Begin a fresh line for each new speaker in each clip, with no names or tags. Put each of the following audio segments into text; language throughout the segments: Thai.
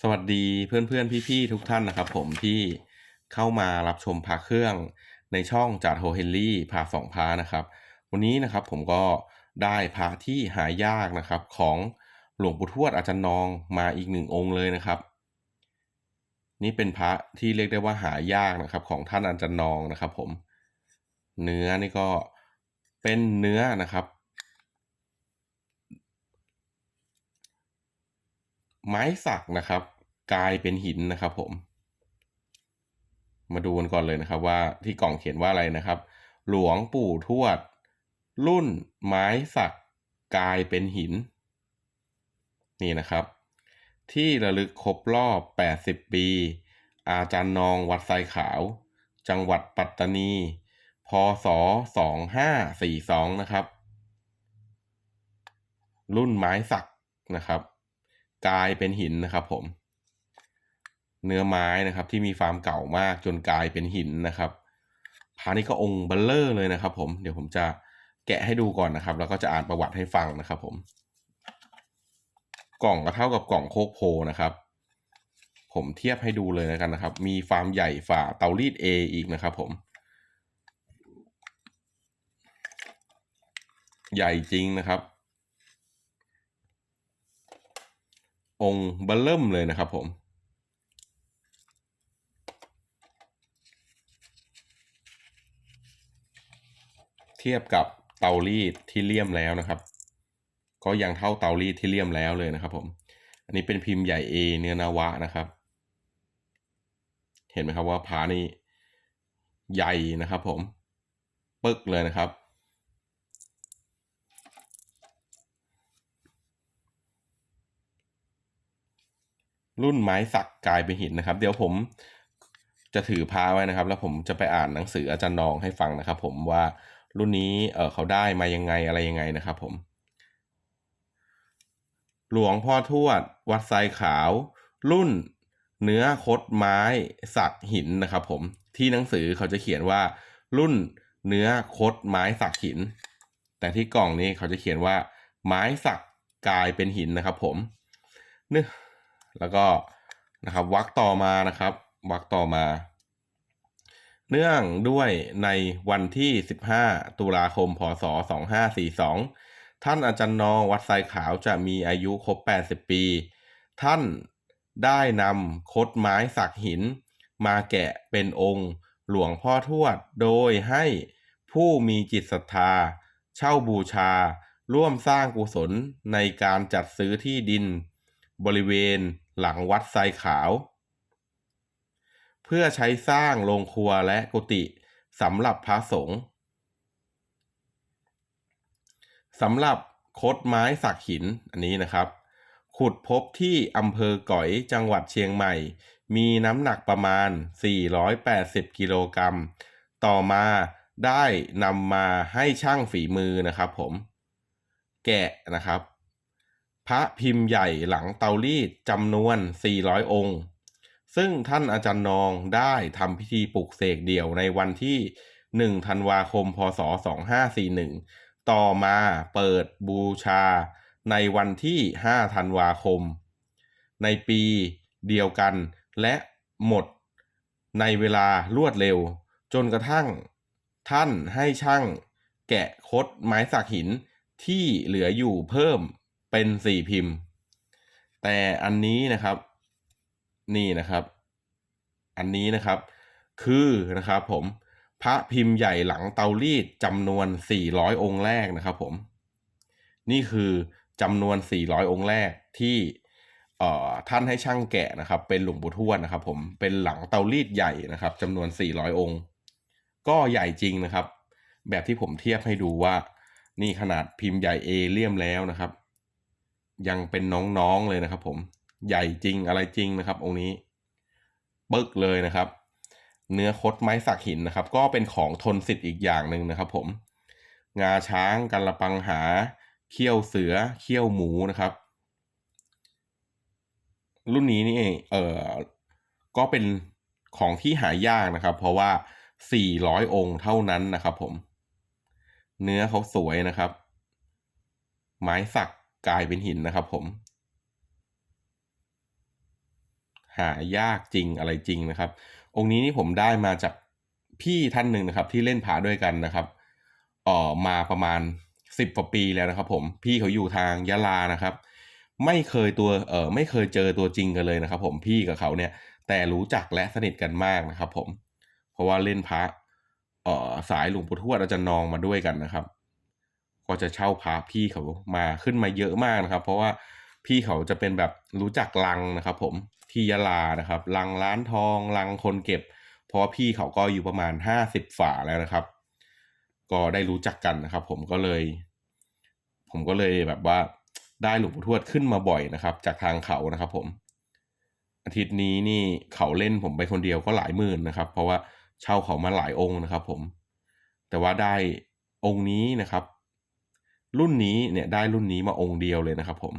สวัสดีเพื่อนๆพี่ๆทุกท่านนะครับ ผมที่เข้ามารับชมพาเครื่องในช่องจาโทเฮนรี่พาสองพานะครับ วันนี้นะครับผมก็ได้พระที่หายากนะครับ ของหลวงปู่ทวดอาจารย์นองมาอีกหนึ่งองค์เลยนะครับ นี่เป็นพระที่เรียกได้ว่าหายากนะครับ ของท่านอาจารย์นองนะครับ ผม เนื้อนี่ก็เป็นเนื้อนะครับ ไม้สักนะครับ กลายเป็นหินนะครับผม มาดูกันก่อนเลยนะครับ ว่าที่กล่องเขียนว่าอะไรนะครับ หลวงปู่ทวด รุ่นไม้สักกลายเป็นหิน นี่นะครับ ที่ระลึกครบรอบ 80 ปี อาจารย์นองวัดไซขาว จังหวัดปัตตานี พศ 2542 นะครับ รุ่นไม้สักนะครับ กลายเป็นหินนะครับผม เนื้อไม้นะครับที่มีความเก่ามากจนกลายเป็นหินนะครับพานี่ก็องค์เบลเลอร์เลยนะครับ ผมเดี๋ยวผมจะแกะให้ดูก่อนนะครับ แล้วก็จะอ่านประวัติให้ฟังนะครับ ผม กล่องก็เท่ากับกล่องโคกโพนะครับ ผมเทียบให้ดูเลยแล้วกันนะครับ มีความใหญ่ฝ่าเตารีด A อีกนะครับ ผมใหญ่จริงนะครับ องค์เบลเริ่มเลยนะครับผมเทียบกับเตารีดที่เลี่ยมแล้วนะครับ ก็ยังเท่าเตารีดที่เลี่ยมแล้วเลยนะครับผมอันนี้เป็นพิมพ์ใหญ่ A เนื้อนาวะนะครับ เห็นไหมครับว่าผานี่ใหญ่นะครับผม ปึกเลยนะครับ รุ่นไม้สักกลายเป็นหินนะครับ เดี๋ยวผมจะถือพาไว้นะครับ แล้วผมจะไปอ่านหนังสืออาจารย์นองให้ฟังนะครับ ผมว่ารุ่นนี้เออเขาได้มายังไงอะไรยังไงนะครับ ผม หลวงพ่อทวด วัดไซขาว รุ่นเนื้อคดไม้สักหินนะครับ ผมที่หนังสือเขาจะเขียนว่า รุ่นเนื้อคดไม้สักหิน แต่ที่กล่องนี้เขาจะเขียนว่า ไม้สักกลายเป็นหินนะครับ ผมเนื้อ แล้วก็นะครับวักต่อมานะครับวักต่อมา เนื่องด้วยในวันที่ 15 ตุลาคม พศ 2542 ท่านอาจารย์นองวัดไซขาวจะมีอายุครบ 80 ปี ท่านได้นำคดไม้สักหิน มาแกะเป็นองค์หลวงพ่อทวด โดยให้ผู้มีจิตศรัทธา เช่าบูชา ร่วมสร้างกุศลในการจัดซื้อที่ดิน บริเวณ หลังวัดไซขาว เพื่อใช้สร้างโรงครัวและกุฏิสำหรับพระสงฆ์สำหรับคดไม้สักหินอันนี้นะครับ ขุดพบที่อำเภอก๋อยจังหวัดเชียงใหม่ มีน้ำหนักประมาณ 480 กิโลกรัม ต่อมาได้นำมาให้ช่างฝีมือนะครับผม แกะนะครับ พระพิมพ์ใหญ่หลังเตารีดจำนวน 400 องค์ ซึ่งท่านอาจารย์นองได้ทำพิธีปลุกเสกเดี่ยวในวันที่ 1 ธันวาคม พศ 2541 ต่อมาเปิดบูชาในวันที่ 5 ธันวาคม ในปีเดียวกันและหมดในเวลารวดเร็ว จนกระทั่งท่านให้ช่างแกะคดไม้สักหินที่เหลืออยู่เพิ่ม เป็นสี่พิมพ์ แต่อันนี้นะครับนี่นะครับ อันนี้นะครับ คือนะครับผมพระพิมพ์ใหญ่หลังเตารีดจำนวน 400 องค์แรกนะครับผม นี่คือจำนวน 400 องค์แรกที่เอ่อท่านให้ช่างแกะนะครับ เป็นหลวงปู่ทวดนะครับ ผมเป็นหลังเตารีดใหญ่นะครับจำนวน 400 องค์ ก็ใหญ่จริงนะครับ แบบที่ผมเทียบให้ดูว่า นี่ขนาดพิมพ์ใหญ่เอเลี่ยมแล้วนะครับ ยังเป็นน้องๆเลยนะครับ ผมใหญ่จริงอะไรจริงนะครับ องค์นี้ปึกเลยนะครับ เนื้อคดไม้สักหินนะครับ ก็เป็นของทนสิทธิ์อีกอย่างหนึ่งนะครับ ผม งาช้างกันละปังหาเขี้ยวเสือเขี้ยวหมูนะครับ รุ่นนี้นี่เอออก็เป็นของที่หายากนะครับ เพราะว่า 400 องค์เท่านั้นนะครับ ผม เนื้อเขาสวยนะครับ ไม้สัก กลายเป็นหินนะครับผม หายากจริงอะไรจริงนะครับ องค์นี้นี่ผมได้มาจากพี่ท่านหนึ่งนะครับ ที่เล่นผาด้วยกันนะครับอ่อมาประมาณสิบกว่าปีแล้วนะครับ ผมพี่เขาอยู่ทางยะลานะครับ ไม่เคยตัวเออไม่เคยเจอตัวจริงกันเลยนะครับ ผมพี่กับเขาเนี่ย แต่รู้จักและสนิทกันมากนะครับ ผม เพราะว่าเล่นพระเออสายหลวงปู่ทวดอาจารย์นองมาด้วยกันนะครับ ก็จะเช่าพระพี่เขามาขึ้นมาเยอะมากนะครับ เพราะว่าพี่เขาจะเป็นแบบรู้จักลังนะครับ ผมที่ยะลานะครับลังร้านทองลังคนเก็บ เพราะว่าพี่เขาก็อยู่ประมาณห้าสิบฝาแล้วนะครับ ก็ได้รู้จักกันนะครับ ผมก็เลย ผมก็เลยแบบว่าได้หลวงปู่ทวดขึ้นมาบ่อยนะครับ จากทางเขานะครับ ผม อาทิตย์นี้นี่เขาเล่นผมไปคนเดียวก็หลายหมื่นนะครับ เพราะว่าเช่าเขามาหลายองค์นะครับ ผม แต่ว่าได้องค์นี้นะครับ รุ่นนี้เนี่ยได้รุ่นนี้มาองค์เดียวเลยนะครับ ผม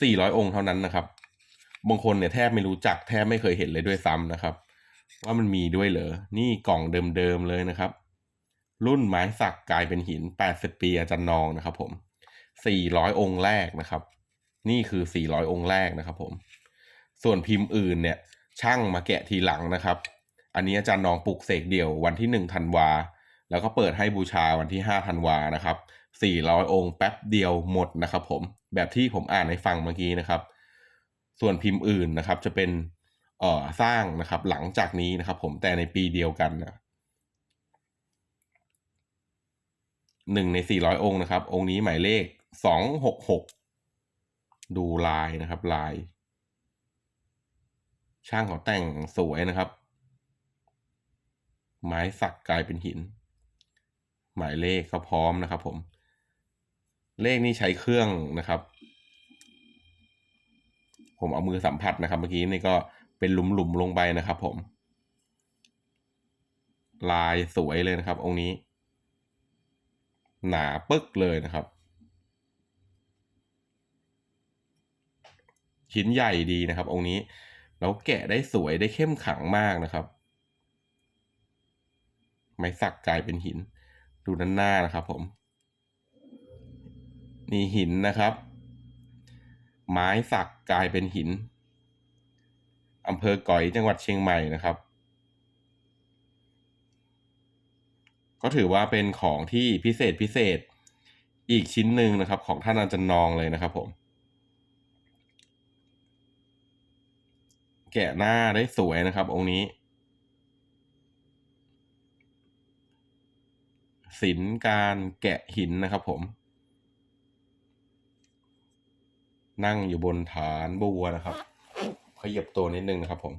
สี่ร้อยองค์เท่านั้นนะครับ บางคนเนี่ยแทบไม่รู้จักแทบไม่เคยเห็นเลยด้วยซ้ำนะครับ ว่ามันมีด้วยเหรอ นี่กล่องเดิมๆเลยนะครับ รุ่นไม้สักกลายเป็นหิน80ปีอาจารย์นองนะครับ ผม400องค์แรกนะครับ นี่คือ400องค์แรกนะครับ ผม ส่วนพิมพ์อื่นเนี่ย ช่างมาแกะทีหลังนะครับ อันนี้อาจารย์นองปลุกเสกเดี่ยววันที่1ธันวา แล้วก็เปิดให้บูชาวันที่5ธันวานะครับ400 องค์แป๊บเดียวหมดนะครับผมแบบที่ผมอ่านให้ฟังเมื่อกี้นะครับ ส่วนพิมพ์อื่นนะครับจะเป็นเอ่อสร้างนะครับหลังจากนี้นะครับผมแต่ในปีเดียวกันนะหนึ่งในสี่ร้อยองค์นะครับ องค์นี้หมายเลขสองหกหกดูลายนะครับลาย ช่างเขาแต่งสวยนะครับ ไม้สักกลายเป็นหิน หมายเลขเขาพร้อมนะครับผม เลขนี้ใช้เครื่องนะครับ ผมเอามือสัมผัสนะครับ เมื่อกี้นี่ก็เป็นหลุมๆลงไปนะครับผม ลายสวยเลยนะครับ องค์นี้ หนาปึ๊กเลยนะครับชิ้นใหญ่ดีนะครับ องค์นี้แล้วแกะได้สวยได้เข้มขังมากนะครับ ไม้สักกลายเป็นหิน ดูด้านหน้านะครับผม นี่หินนะครับ ไม้สักกลายเป็นหินอำเภอก๋อยจังหวัดเชียงใหม่นะครับ ก็ถือว่าเป็นของที่พิเศษพิเศษอีกชิ้นหนึ่งนะครับ ของท่านอาจารย์นองเลยนะครับผม แกะหน้าได้สวยนะครับ องค์นี้ ศิลป์การแกะหินนะครับผม นั่งอยู่บนฐานบัวนะครับ ขยับตัวนิดนึงนะครับผม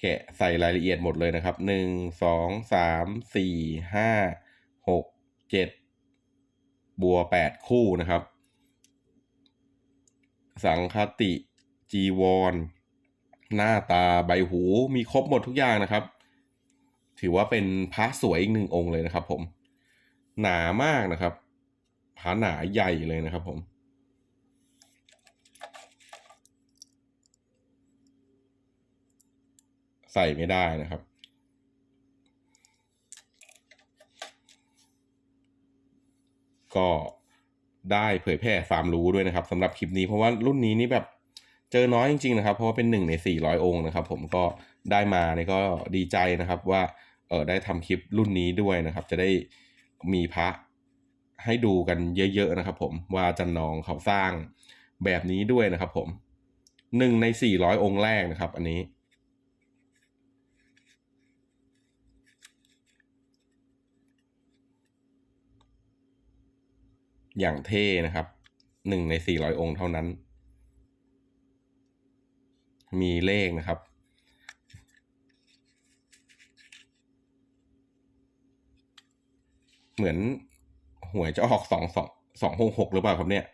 แกะใส่รายละเอียดหมดเลยนะครับ หนึ่ง สอง สาม สี่ ห้า หก เจ็ด บัวแปดคู่นะครับ สังคติจีวร หน้าตาใบหูมีครบหมดทุกอย่างนะครับ ถือว่าเป็นพระสวยอีกหนึ่งองค์เลยนะครับ ผม หนามากนะครับพระหนาใหญ่เลยนะครับผมใส่ไม่ได้นะครับ ก็ได้เผยแพร่ความรู้ด้วยนะครับสำหรับคลิปนี้เพราะว่ารุ่นนี้นี่แบบ เจอน้อยจริงๆนะครับ เพราะว่าเป็นหนึ่งในสี่ร้อยองค์นะครับ ผมก็ได้มาเนี่ยก็ดีใจนะครับว่าเออได้ทำคลิปรุ่นนี้ด้วยนะครับ จะได้มีพระให้ดูกันเยอะๆนะครับ ผมว่าอาจันนองเขาสร้างแบบนี้ด้วยนะครับ ผมหนึ่งในสี่ร้อยองค์แรกนะครับ อันนี้อย่างเท่นะครับหนึ่งในสี่ร้อยองค์เท่านั้น มีเลขนะครับ เหมือนหวยจะออกสองสองสองหกหกหรือเปล่าครับเนี่ย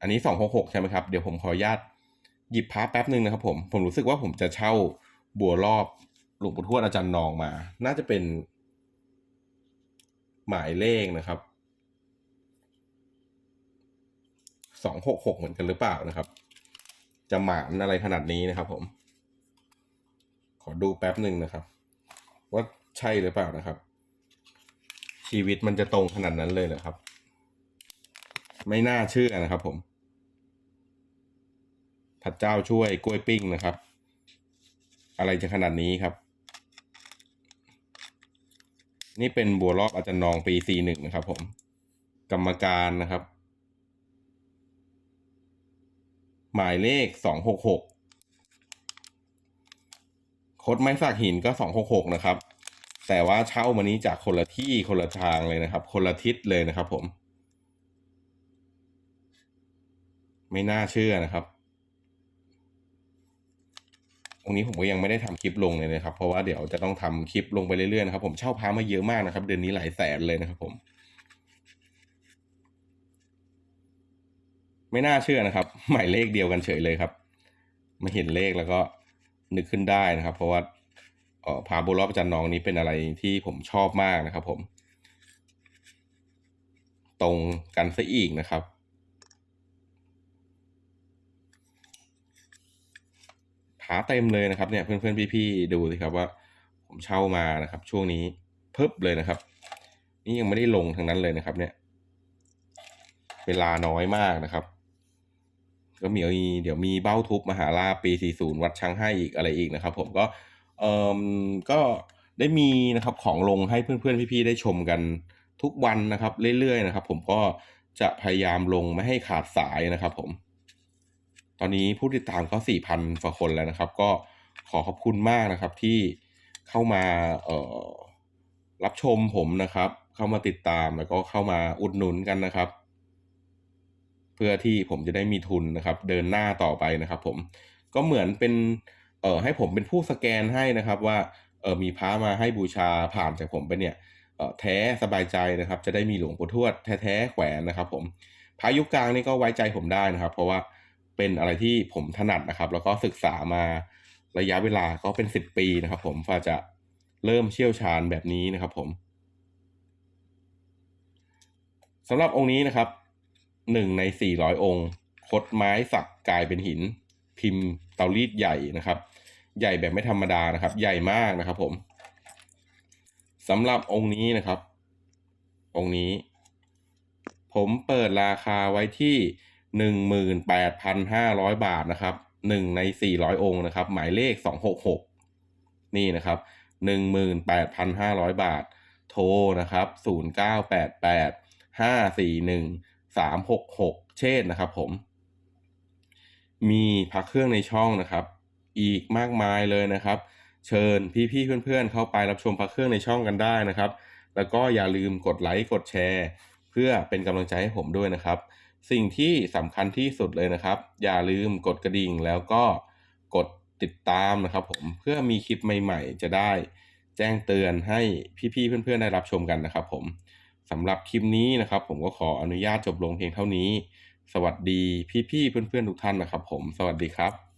อันนี้สองหกหกใช่ไหมครับ เดี๋ยวผมขออนุญาตหยิบพาแป๊บหนึ่งนะครับผม ผมรู้สึกว่าผมจะเช่าบัวรอบหลวงปู่ทวดอาจารย์นองมา น่าจะเป็นหมายเลขนะครับ สองหกหกเหมือนกันหรือเปล่านะครับ จะหมานอะไรขนาดนี้นะครับ ผม ขอดูแป๊บหนึ่งนะครับ ว่าใช่หรือเปล่านะครับ ชีวิตมันจะตรงขนาดนั้นเลยเหรอครับ ไม่น่าเชื่อนะครับผมพระเจ้าช่วยกล้วยปิ้งนะครับ อะไรจะขนาดนี้ครับ นี่เป็นบัวรอบอาจารย์นองปีสี่หนึ่งนะครับ ผม กรรมการนะครับ หมายเลขสองหกหกโคดไม้สักหินก็สองหกหกนะครับ แต่ว่าเช่ามานี้จากคนละที่คนละทางเลยนะครับ คนละทิศเลยนะครับผม ไม่น่าเชื่อนะครับตรงนี้ผมก็ยังไม่ได้ทำคลิปลงเลยนะครับ เพราะว่าเดี๋ยวจะต้องทำคลิปลงไปเรื่อยๆนะครับ ผมเช่าพามาเยอะมากนะครับ เดือนนี้หลายแสนเลยนะครับผม ไม่น่าเชื่อนะครับ หมายเลขเดียวกันเฉยเลยครับมาเห็นเลขแล้วก็นึกขึ้นได้นะครับ เพราะว่าอ่อพาบุรอบประจันน้องนี้เป็นอะไรที่ผมชอบมากนะครับ ผม ตรงกันซะอีกนะครับ ผาเต็มเลยนะครับเนี่ยเพื่อนๆพี่ๆดูสิครับว่า ผมเช่ามานะครับ ช่วงนี้เพิบเลยนะครับ นี่ยังไม่ได้ลงทั้งนั้นเลยนะครับ เนี่ย เวลาน้อยมากนะครับ ก็มีเดี๋ยวมีเบ้าทุบมหาลาปี 40 วัดช้างให้อีกอะไรอีกนะครับ ผมก็เออก็ได้มีนะครับของลงให้เพื่อนๆ พี่ๆ ได้ชมกันทุกวันนะครับ เรื่อยๆนะครับ ผมก็จะพยายามลงไม่ให้ขาดสายนะครับ ผม ตอนนี้ผู้ติดตามก็ 4,000กว่าคนแล้วนะครับ ก็ขอขอบคุณมากนะครับที่เข้ามาเอ่อรับชมผมนะครับ เข้ามาติดตามแล้วก็เข้ามาอุดหนุนกันนะครับ พื่อที่ผมจะได้มีทุนนะครับ เดินหน้าต่อไปนะครับผมก็เหมือนเป็นเอ่อให้ผมเป็นผู้สแกนให้นะครับว่าเออมีพระมาให้บูชาผ่านจากผมไปเนี่ยเออแท้สบายใจนะครับ จะได้มีหลวงปู่ทวดแท้ๆแขวนนะครับ ผมพระยุคกลางนี่ก็ไว้ใจผมได้นะครับ เพราะว่าเป็นอะไรที่ผมถนัดนะครับ แล้วก็ศึกษามาระยะเวลาก็เป็นสิบปีนะครับ ผมฝ่าจะเริ่มเชี่ยวชาญแบบนี้นะครับ ผมสำหรับองค์นี้นะครับ หนึ่งในสี่ร้อยองค์ คดไม้สักกลายเป็นหิน พิมพ์เตารีดใหญ่นะครับ ใหญ่แบบไม่ธรรมดานะครับ ใหญ่มากนะครับผมสำหรับองค์นี้นะครับ องค์นี้ ผมเปิดราคาไว้ที่หนึ่งหมื่นแปดพันห้าร้อยบาทนะครับหนึ่งในสี่ร้อยองค์นะครับ หมายเลขสองหกหกนี่นะครับหนึ่งหมื่นแปดพันห้าร้อยบาท โทรนะครับศูนย์เก้าแปดแปดห้าสี่หนึ่ง สามหกหกเช่นนะครับผม มีพักเครื่องในช่องนะครับ อีกมากมายเลยนะครับ เชิญพี่ๆเพื่อนๆ เข้าไปรับชมพักเครื่องในช่องกันได้นะครับ แล้วก็อย่าลืมกดไลค์กดแชร์ เพื่อเป็นกำลังใจให้ผมด้วยนะครับ สิ่งที่สำคัญที่สุดเลยนะครับ อย่าลืมกดกระดิ่งแล้วก็กดติดตามนะครับผมเพื่อมีคลิปใหม่ๆ จะได้แจ้งเตือนให้พี่ๆเพื่อนๆได้รับชมกันนะครับผม สำหรับคลิปนี้นะครับ ผมก็ขออนุญาตจบลงเพียงเท่านี้ สวัสดีพี่ๆเพื่อนๆทุกท่านนะครับ ผมสวัสดีครับ